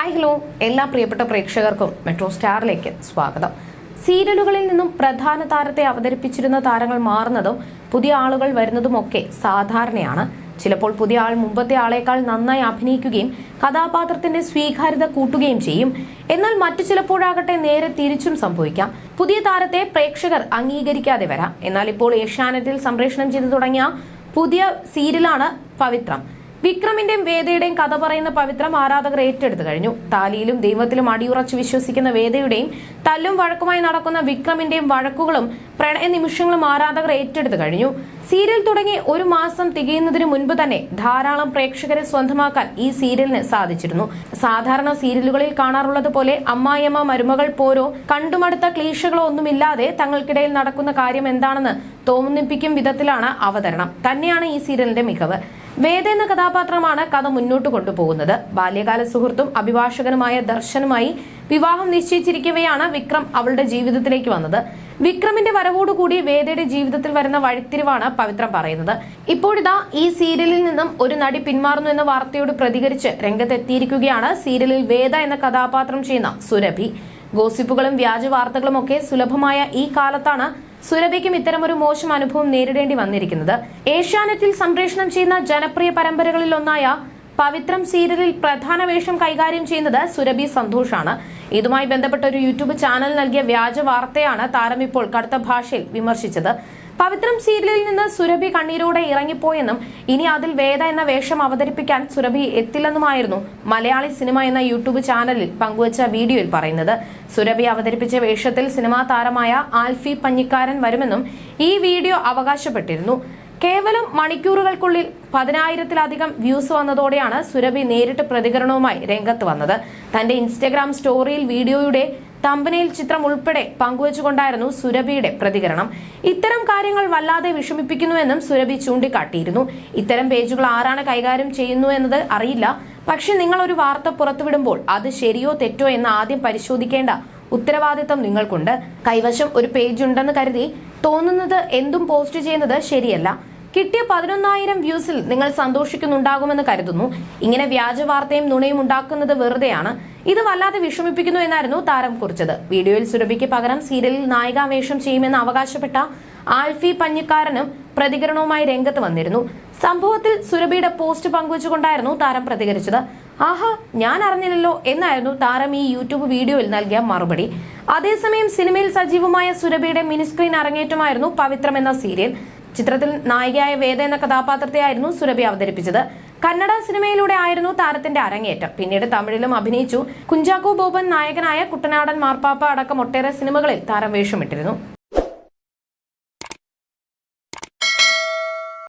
Hi hello. എല്ലാ പ്രിയപ്പെട്ട പ്രേക്ഷകർക്കും മെട്രോ സ്റ്റാറിലേക്ക് സ്വാഗതം. സീരിയലുകളിൽ നിന്നും പ്രധാന താരത്തെ അവതരിപ്പിച്ചിരുന്ന താരങ്ങൾ മാറുന്നതും പുതിയ ആളുകൾ വരുന്നതുമൊക്കെ സാധാരണയാണ്. ചിലപ്പോൾ പുതിയ ആൾ മുമ്പത്തെ ആളേക്കാൾ നന്നായി അഭിനയിക്കുകയും കഥാപാത്രത്തിന്റെ സ്വീകാര്യത കൂട്ടുകയും ചെയ്യും. എന്നാൽ മറ്റു ചിലപ്പോഴാകട്ടെ നേരെ തിരിച്ചും സംഭവിക്കാം. പുതിയ താരത്തെ പ്രേക്ഷകർ അംഗീകരിക്കാതെ വരാം. എന്നാൽ ഇപ്പോൾ ഏഷ്യാനെറ്റിൽ സംപ്രേഷണം ചെയ്തു തുടങ്ങിയ പുതിയ സീരിയലാണ് പവിത്രം. വിക്രമിന്റെയും വേദയുടെയും കഥ പറയുന്ന പവിത്രം ആരാധകർ ഏറ്റെടുത്തു കഴിഞ്ഞു. താലിയിലും ദൈവത്തിലും അടിയുറച്ച് വിശ്വസിക്കുന്ന വേദയുടെയും തല്ലും വഴക്കുമായി നടക്കുന്ന വിക്രമിന്റെയും വഴക്കുകളും പ്രണയ നിമിഷങ്ങളും ആരാധകർ ഏറ്റെടുത്തു കഴിഞ്ഞു. സീരിയൽ തുടങ്ങി ഒരു മാസം തികയുന്നതിന് മുൻപ് തന്നെ ധാരാളം പ്രേക്ഷകരെ സ്വന്തമാക്കാൻ ഈ സീരിയലിന് സാധിച്ചിരുന്നു. സാധാരണ സീരിയലുകളിൽ കാണാറുള്ളത് പോലെ അമ്മായിയമ്മ മരുമകൾ പോരോ കണ്ടുമടുത്ത ക്ലീശകളോ ഒന്നുമില്ലാതെ തങ്ങൾക്കിടയിൽ നടക്കുന്ന കാര്യം എന്താണെന്ന് തോന്നിപ്പിക്കും വിധത്തിലാണ് അവതരണം. തന്നെയാണ് ഈ സീരിയലിന്റെ മികവ്. വേദ എന്ന കഥാപാത്രമാണ് കഥ മുന്നോട്ട് കൊണ്ടുപോകുന്നത്. ബാല്യകാല സുഹൃത്തും അഭിഭാഷകനുമായ ദർശനുമായി വിവാഹം നിശ്ചയിച്ചിരിക്കവെയാണ് വിക്രം അവളുടെ ജീവിതത്തിലേക്ക് വന്നത്. വിക്രമിന്റെ വരവോടുകൂടി വേദയുടെ ജീവിതത്തിൽ വരുന്ന വഴിത്തിരിവാണ് പവിത്രം പറയുന്നത്. ഇപ്പോഴിതാ ഈ സീരിയലിൽ നിന്നും ഒരു നടി പിന്മാറുന്നു എന്ന വാർത്തയോട് പ്രതികരിച്ച് രംഗത്തെത്തിയിരിക്കുകയാണ് സീരിയലിൽ വേദ എന്ന കഥാപാത്രം ചെയ്യുന്ന സുരഭി. ഗോസിപ്പുകളും വ്യാജ വാർത്തകളും ഒക്കെ സുലഭമായ ഈ കാലത്താണ് സുരഭിക്കും ഇത്തരമൊരു മോശം അനുഭവം നേരിടേണ്ടി വന്നിരിക്കുന്നത്. ഏഷ്യാനെറ്റിൽ സംപ്രേഷണം ചെയ്യുന്ന ജനപ്രിയ പരമ്പരകളിൽ ഒന്നായ പവിത്രം സീരിയലിൽ പ്രധാന വേഷം കൈകാര്യം ചെയ്യുന്നത് സുരഭി സന്തോഷാണ്. ഇതുമായി ബന്ധപ്പെട്ട ഒരു യൂട്യൂബ് ചാനൽ നൽകിയ വ്യാജ വാർത്തയാണ് താരം ഇപ്പോൾ കടുത്ത ഭാഷയിൽ വിമർശിച്ചത്. പവിത്രം സീരിയലിൽ നിന്ന് സുരഭി കണ്ണീരോടെ ഇറങ്ങിപ്പോയെന്നും ഇനി അതിൽ വേദ എന്ന വേഷം അവതരിപ്പിക്കാൻ സുരഭി എത്തില്ലെന്നുമായിരുന്നു മലയാളി സിനിമ എന്ന യൂട്യൂബ് ചാനലിൽ പങ്കുവച്ച വീഡിയോയിൽ പറയുന്നത്. സുരഭി അവതരിപ്പിച്ച വേഷത്തിൽ സിനിമാ താരമായ ആൽഫി പഞ്ഞിക്കാരൻ വരുമെന്നും ഈ വീഡിയോ അവകാശപ്പെട്ടിരുന്നു. കേവലം മണിക്കൂറുകൾക്കുള്ളിൽ പതിനായിരത്തിലധികം വ്യൂസ് വന്നതോടെയാണ് സുരഭി നേരിട്ട് പ്രതികരണവുമായി രംഗത്ത് വന്നത്. തന്റെ ഇൻസ്റ്റഗ്രാം സ്റ്റോറിയിൽ വീഡിയോയുടെ തമ്പനയിൽ ചിത്രം ഉൾപ്പെടെ പങ്കുവച്ചുകൊണ്ടായിരുന്നു സുരഭിയുടെ പ്രതികരണം. ഇത്തരം കാര്യങ്ങൾ വല്ലാതെ വിഷമിപ്പിക്കുന്നുവെന്നും സുരഭി ചൂണ്ടിക്കാട്ടിയിരുന്നു. ഇത്തരം പേജുകൾ ആരാണ് കൈകാര്യം ചെയ്യുന്നു എന്നത് അറിയില്ല. പക്ഷെ നിങ്ങൾ ഒരു വാർത്ത പുറത്തുവിടുമ്പോൾ അത് ശരിയോ തെറ്റോ എന്ന് ആദ്യം പരിശോധിക്കേണ്ട ഉത്തരവാദിത്തം നിങ്ങൾക്കുണ്ട്. കൈവശം ഒരു പേജ് ഉണ്ടെന്ന് കരുതി തോന്നുന്നത് എന്തും പോസ്റ്റ് ചെയ്യുന്നത് ശരിയല്ല. കിട്ടിയ പതിനൊന്നായിരം വ്യൂസിൽ നിങ്ങൾ സന്തോഷിക്കുന്നുണ്ടാകുമെന്ന് കരുതുന്നു. ഇങ്ങനെ വ്യാജ വാർത്തയും നുണയും ഉണ്ടാക്കുന്നത് വെറുതെയാണ്. ഇത് വല്ലാതെ വിഷമിപ്പിക്കുന്നു എന്നായിരുന്നു താരം കുറിച്ചത്. വീഡിയോയിൽ സുരഭിക്ക് പകരം സീരിയലിൽ നായികാവേഷം ചെയ്യുമെന്ന് അവകാശപ്പെട്ട ആൽഫി പഞ്ഞിക്കാരനും പ്രതികരണവുമായി രംഗത്ത് വന്നിരുന്നു. സംഭവത്തിൽ സുരഭിയുടെ പോസ്റ്റ് പങ്കുവച്ചുകൊണ്ടായിരുന്നു താരം പ്രതികരിച്ചത്. ആഹാ ഞാൻ അറിഞ്ഞില്ലല്ലോ എന്നായിരുന്നു താരം ഈ യൂട്യൂബ് വീഡിയോയിൽ നൽകിയ മറുപടി. അതേസമയം സിനിമയിൽ സജീവമായ സുരഭിയുടെ മിനിസ്ക്രീൻ അരങ്ങേറ്റമായിരുന്നു പവിത്രം എന്ന സീരിയൽ. ചിത്രത്തിൽ നായികയായ വേദ എന്ന കഥാപാത്രത്തെയായിരുന്നു സുരഭി അവതരിപ്പിച്ചത്. കന്നഡ സിനിമയിലൂടെ ആയിരുന്നു താരത്തിന്റെ അരങ്ങേറ്റം. പിന്നീട് തമിഴിലും അഭിനയിച്ചു. കുഞ്ചാക്കോ ബോബൻ നായകനായ കുട്ടനാടൻ മാർപ്പാപ്പ അടക്കം ഒട്ടേറെ സിനിമകളിൽ താരം വേഷമിട്ടിരുന്നു.